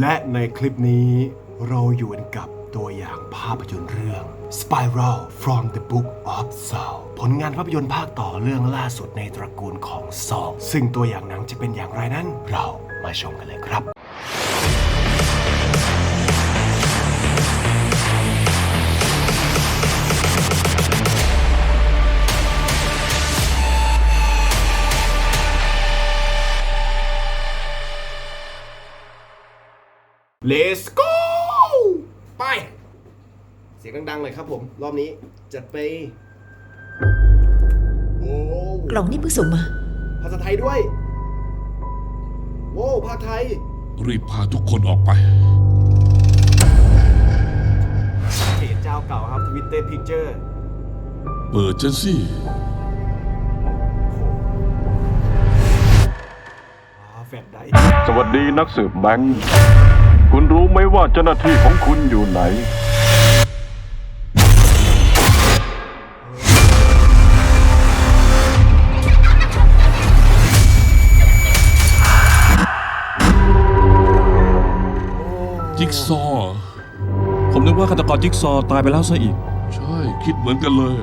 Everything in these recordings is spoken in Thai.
และในคลิปนี้เราอยู่กับตัวอย่างภาพยนตร์เรื่อง Spiral from the Book of Saw ผลงานภาพยนตร์ภาคต่อเรื่องล่าสุดในตระกูลของซอซึ่งตัวอย่างหนังจะเป็นอย่างไรนั้น เรามาชมกันเลยครับ Let's go ไป เสียงดังๆเลยครับผม รอบนี้จัดไป โอ้กล่องนี่เพิ่งส่งมา ภาษาไทยด้วย โว้ภาคไทย รีบพาทุกคนออกไป เพจเจ้าเก่าครับ Twitter Picture เปิดฉันสิ อ่าแฟดได้ สวัสดีนักสืบแบงค์ คุณรู้ไหมว่าเจ้าหน้าที่ของคุณอยู่ไหน จิ๊กซอว์ผมนึกว่าฆาตกรจิ๊กซอว์ตายไปแล้วซะอีก ใช่ คิดเหมือนกันเลย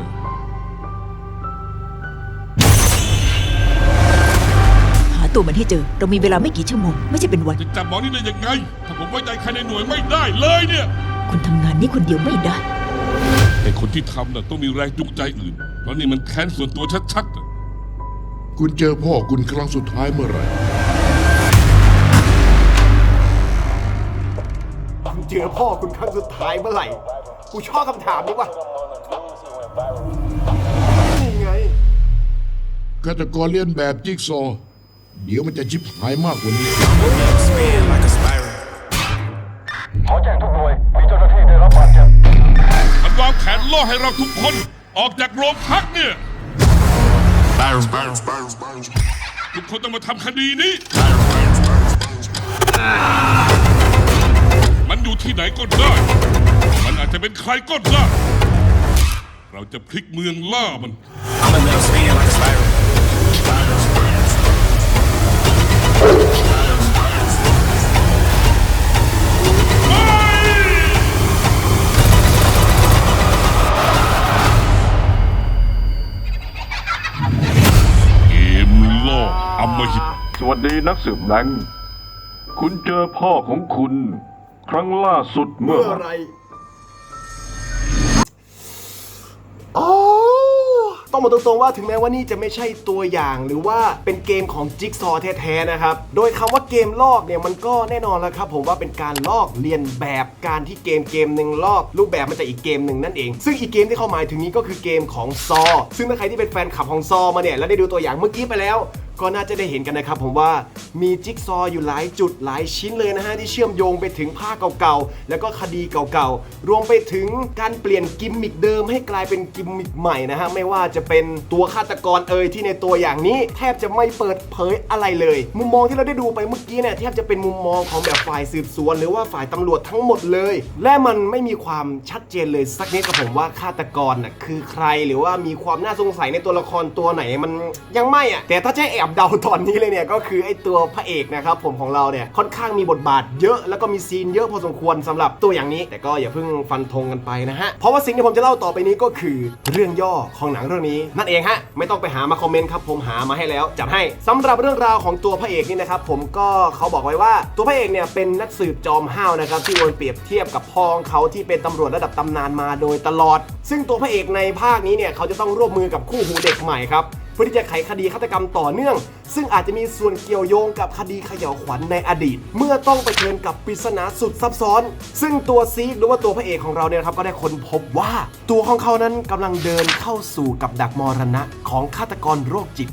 ตัวมันให้เจอ เรามีเวลาไม่กี่ชั่วโมง ไม่ใช่เป็นวัน จะจับหมอนี่ได้ยังไง ถ้าผมไว้ใจใครในหน่วยไม่ได้เลยเนี่ย คุณทำงานนี้คนเดียวไม่ได้ แต่คนที่ทำน่ะต้องมีแรงจูงใจอื่น เพราะนี่มันแค้นส่วนตัวชัดๆน่ะคุณเจอพ่อคุณครั้งสุดท้ายเมื่อไหร่ เจอพ่อคุณครั้งสุดท้ายเมื่อไหร่ กูชอบคำถามนี้ว่ะ นี่ไง ฆาตกรเลียนแบบจิ๊กซอว์ เดี๋ยวมันจะชิบหายมากกว่านี้ spin like a spiral. ขอแจ้งทุกหน่วย มีเจ้าหน้าที่ได้รับบาดเจ็บ มันวางแผนล่อให้เราทุกคน ออกจากโรงพักเนี่ย Spiral, spiral, spiral, spiral. ทุกคนต้องมาทำคดีนี้มันอยู่ที่ไหนก็ได้ มันอาจจะเป็นใครก็ได้ เราจะพลิกเมืองล่ามัน I'ma let 'em spin like a เกมล่ออำมหิต สวัสดีนักสืบแบงค์คุณเจอพ่อของคุณ ครั้งล่าสุดเมื่เมื่ออไหไหร่ ต้องบอกตรงๆว่าถึงแม้ว่านี่จะไม่ใช่ตัวอย่างหรือว่าเป็นเกมของจิ๊กซอแท้ๆนะครับ โดยคำว่าเกมลอกเนี่ยมันก็แน่นอนแล้วครับผมว่าเป็นการลอกเรียนแบบการที่เกมเกมหนึ่งลอกรูปแบบมาจากอีกเกมหนึ่งนั่นเอง ซึ่งอีกเกมที่เขาหมายถึงนี้ก็คือเกมของซอ ซึ่งถ้าใครที่เป็นแฟนคลับของซอมาเนี่ยแล้วได้ดูตัวอย่างเมื่อกี้ไปแล้ว ก็น่าจะได้เห็นกันนะครับผมว่ามีจิ๊กซอว์อยู่หลายจุดหลายชิ้นเลยนะฮะที่เชื่อมโยงไปถึงภาคเก่าๆ แล้วก็คดีเก่าๆ รวมไปถึงการเปลี่ยนกิมมิคเดิมให้กลายเป็นกิมมิคใหม่นะฮะไม่ว่าจะเป็นตัวฆาตกรเอ่ยที่ในตัวอย่างนี้ แทบจะไม่เปิดเผยอะไรเลย มุมมองที่เราได้ดูไปเมื่อกี้เนี่ยแทบจะเป็นมุมมองของแบบฝ่ายสืบสวน หรือว่าฝ่ายตำรวจทั้งหมดเลย และมันไม่มีความชัดเจนเลยสักนิดกับผมว่าฆาตกรน่ะคือใครหรือว่ามีความน่าสงสัยในตัวละครตัวไหนมันยังไม่อะแต่ถ้าจะให้แอบเดาตอนนี้เลยเนี่ยก็คือไอ้ตัวพระเอกนะครับผมของเราเนี่ยค่อนข้างมีบทบาทเยอะแล้วก็มีซีนเยอะพอสมควรสำหรับตัวอย่างนี้ แต่ก็อย่าเพิ่งฟันธงกันไปนะฮะ เพราะว่าสิ่งที่ผมจะเล่าต่อไปนี้ก็คือเรื่องย่อของหนังเรื่องนี้ นั่นเองฮะ ไม่ต้องไปหามาคอมเมนต์ครับผมหามาให้แล้วจัดให้สำหรับเรื่องราวของตัวพระเอกนี่นะครับผมก็เขาบอกไว้ว่าตัวพระเอกเนี่ยเป็นนักสืบจอมห้าวนะครับที่โดนเปรียบเทียบกับพ่อของเขาที่เป็นตำรวจระดับตำนานมาโดยตลอด ซึ่งตัวพระเอกในภาคนี้เนี่ยเขาจะต้องร่วมมือกับคู่หูเด็กใหม่ครับ เพื่อที่จะไขคดีฆาตกรรมต่อเนื่อง ซึ่งอาจจะมีส่วนเกี่ยวโยงกับคดีเขย่าวขวัญในอดีต เมื่อต้องไปเผชิญกับปริศนาสุดซับซ้อน ซึ่งตัวซีกหรือว่าตัวพระเอกของเราเนี่ยครับก็ได้ค้นพบว่า ตัวของเขานั้นกำลังเดินเข้าสู่กับดักมรณะของฆาตกรโรคจิต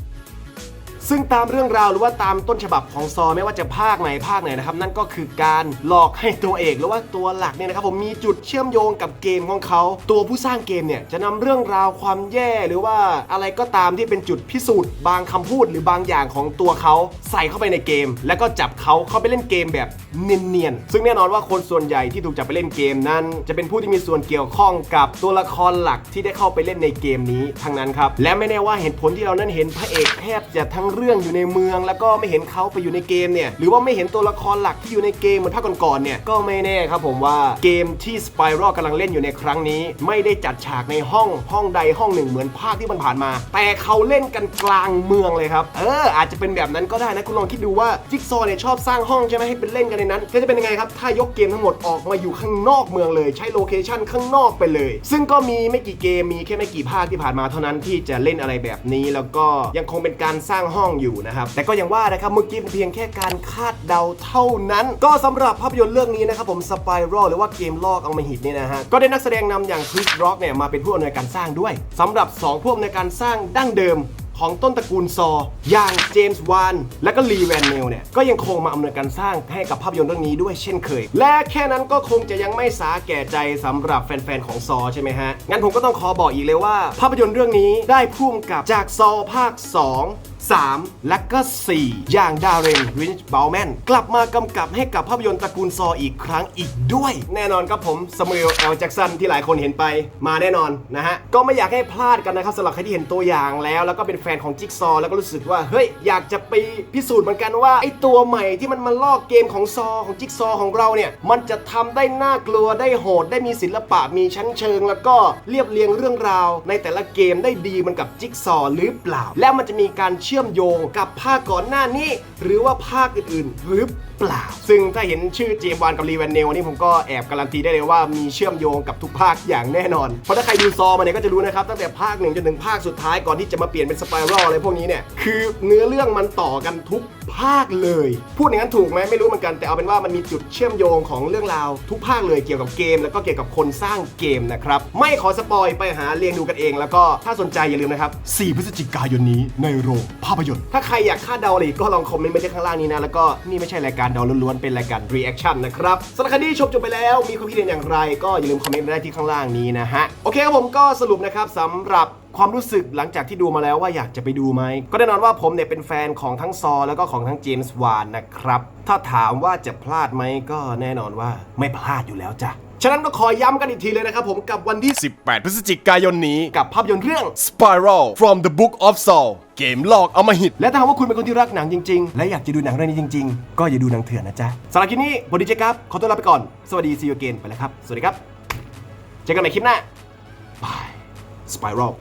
ซึ่งตามเรื่องราวหรือว่าตามต้นฉบับของซอไม่ว่าจะภาคไหนภาคไหนนะครับนั่นก็คือการหลอกให้ตัวเอกหรือว่าตัวหลักเนี่ยนะครับผมมีจุดเชื่อมโยงกับเกมของเขา ตัวผู้สร้างเกมเนี่ยจะนำเรื่องราวความแย่หรือว่าอะไรก็ตามที่เป็นจุดพิสูจน์บางคำพูดหรือบางอย่างของตัวเขาใส่เข้าไปในเกม แล้วก็จับเขาเข้าไปเล่นเกมแบบเนียนๆซึ่งแน่นอนว่าคนส่วนใหญ่ที่ถูกจับไปเล่นเกมนั้น จะเป็นผู้ที่มีส่วนเกี่ยวข้องกับตัวละครหลักที่ได้เข้าไปเล่นในเกมนี้ทั้งนั้นครับและไม่แน่ว่าเหตุผลที่เรานั้นเห็นพระเอกแทบจะทั้งเรื่องอยู่ในเมือง แล้วก็ไม่เห็นเขาไปอยู่ในเกมเนี่ยหรือว่าไม่เห็นตัวละครหลักที่อยู่ในเกมเหมือนภาคก่อนๆเนี่ยก็ไม่แน่ครับผมว่าเกมที่ Spiral กำลังเล่นอยู่ในครั้งนี้ ไม่ได้จัดฉากในห้องห้องใดห้องหนึ่งเหมือนภาคที่มันผ่านมา แต่เขาเล่นกันกลางเมืองเลยครับเอออาจจะเป็นแบบนั้นก็ได้นะคุณลองคิดดูว่าจิ๊กซอเนี่ยชอบสร้างห้องใช่ไหมให้เป็นเล่นกันในนั้นก็จะเป็นยังไงครับถ้ายกเกมทั้งหมดออกมาอยู่ข้างนอกเมืองเลยใช้โลเคชั่นข้างนอกไปเลย ซึ่งก็มีไม่กี่เกมมีแค่ไม่กี่ภาคที่ผ่านมาเท่านั้นที่จะเล่นอะไรแบบนี้ แล้วก็ยังคงเป็นการสร้างห้องอยู่นะครับ แต่ก็ยังว่านะครับเมื่อกี้เป็นเพียงแค่การคาดเดาเท่านั้น ก็สำหรับภาพยนตร์เรื่องนี้นะครับผม Spiral หรือว่าเกมลอกเอามาหิตเนี่ยนะฮะก็ได้นักแสดงนำอย่างคริสร็อกเนี่ยมาเป็นผู้อำนวยการสร้างด้วยสำหรับสองผู้อำนวยการสร้างดั้งเดิมของต้นตระกูลซอ อย่างเจมส์วาน และก็ลีแวนเนลเนี่ย ก็ยังคงมาอำนวยการสร้างให้กับภาพยนตร์เรื่องนี้ด้วยเช่นเคย และแค่นั้นก็คงจะยังไม่สาแก่ใจสำหรับแฟนๆ ของซอใช่ไหมฮะ งั้นผมก็ต้องขอบอกอีกเลยว่า ภาพยนตร์เรื่องนี้ได้พุ่มกับจากซอภาค 2 3 และก็ 4 อย่างดาเรนรินช์เบลแมนกลับมากำกับให้กับภาพยนตร์ตระกูลซออีกครั้งอีกด้วย แน่นอนครับผมสมูเอลแอลแจ็กสันที่หลายคนเห็นไปมาแน่นอนนะฮะ ก็ไม่อยากให้พลาดกันนะครับสำหรับใครที่เห็นตัวอย่างแล้ว แล้วก็เป็นแฟนของจิ๊กซอ แล้วก็รู้สึกว่า เฮ้ย อยากจะไปพิสูจน์เหมือนกันว่า ไอตัวใหม่ที่มันมาลอกเกมของซอของจิ๊กซอของเราเนี่ยมันจะทำได้น่ากลัวได้โหดได้มีศิลปะมีชั้นเชิง แล้วก็เรียบเรียงเรื่องราว ในแต่ละเกมได้ดีมันกับจิ๊กซอหรือเปล่า แล้วมันจะมีการเชื่อมโยงกับภาคก่อนหน้านี้ หรือว่าภาคอื่นๆ หรือเปล่า ซึ่งถ้าเห็นชื่อเจมวานกับรีแวนเนลนี่ผมก็แอบการันตีได้เลยว่ามีเชื่อมโยงกับทุกภาคอย่างแน่นอน เพราะถ้าใครดูซอมาเนี่ยก็จะรู้นะครับ ตั้งแต่ภาคหนึ่งจนถึงภาคสุดท้ายก่อนที่จะมาเปลี่ยนเป็นสไปรัลอะไรพวกนี้เนี่ยคือเนื้อเรื่องมันต่อกันทุกภาคเลย พูดอย่างนั้นถูกไหมไม่รู้เหมือนกันแต่เอาเป็นว่ามันมีจุดเชื่อมโยงของเรื่องราวทุกภาคเลยเกี่ยวกับเกม แล้วก็เกี่ยวกับคนสร้างเกมนะครับไม่ขอสปอยไปหาเรียงดูกันเอง แล้วก็ถ้าสนใจอย่าลืมนะครับ 4 พฤศจิกายนนี้ในโรงภาพยนตร์ ถ้าใครอยากคาดเดาอะไรอีกก็ลองคอมเมนต์ไว้ที่ข้างล่างนี้นะ แล้วก็นี่ไม่ใช่รายการเดาล้วนๆ เป็นรายการ reaction นนะครับสำหรับครที่ชมจบไปแล้ว มีความคิดเห็นอย่างไร ก็อย่าลืมคอมเมนต์ไว้ได้ที่ข้างล่างนี้นะฮะ โอเคครับผมก็สรุปนะครับสำหรับความรู้สึกหลังจากที่ดูมาแล้วว่าอยากจะไปดูไหม ก็แน่นอนว่าผมเนี่ยเป็นแฟนของทั้งซอ แล้วก็ของทั้งเจมส์วานนะครับ ถ้าถามว่าจะพลาดไหมก็แน่นอนว่าไม่พลาดอยู่แล้วจ้ะ ฉะนั้นก็ขอย้ำกันอีกทีเลยนะครับผมกับวันที่ 18 พฤศจิกายนนี้กับภาพยนตร์เรื่อง Spiral from the Book of Saul เกมหลอกเอามาหิต และถ้าหากว่าคุณเป็นคนที่รักหนังจริง ๆ และอยากจะดูหนังเรื่องนี้จริง ๆ ก็อย่าดูหนังเถื่อนนะจ๊ะสำหรับคลิปนี้บอดีเจครับ ขอตัวลาไปก่อน สวัสดีซีโอเกนไปแล้วครับ สวัสดีครับ เจอกันใหม่คลิปหน้าบาย Spiral